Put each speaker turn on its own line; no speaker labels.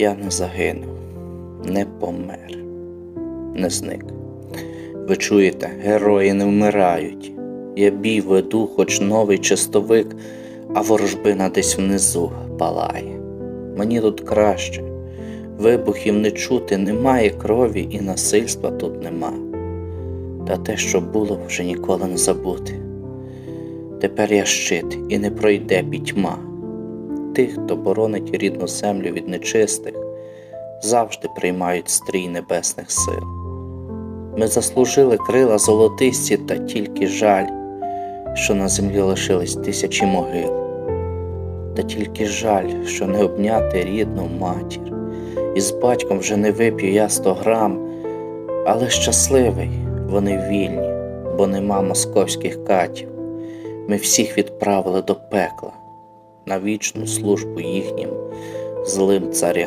Я не загинув, не помер, не зник. Ви чуєте, герої не вмирають. Я бій веду, хоч новий чистовик, а ворожбина десь внизу палає. Мені тут краще, вибухів не чути, немає крові і насильства тут нема. Та те, що було, вже ніколи не забути. Тепер я щит і не пройде пітьма. Тих, хто боронить рідну землю від нечистих, завжди приймають стрій небесних сил. Ми заслужили крила золотисті, та тільки жаль, що на землі лишились тисячі могил, та тільки жаль, що не обняти рідну матір, і з батьком вже не вип'ю я сто грам, але щасливий, вони вільні, бо нема московських катів. Ми всіх відправили до пекла на вічну службу їхнім злим царям.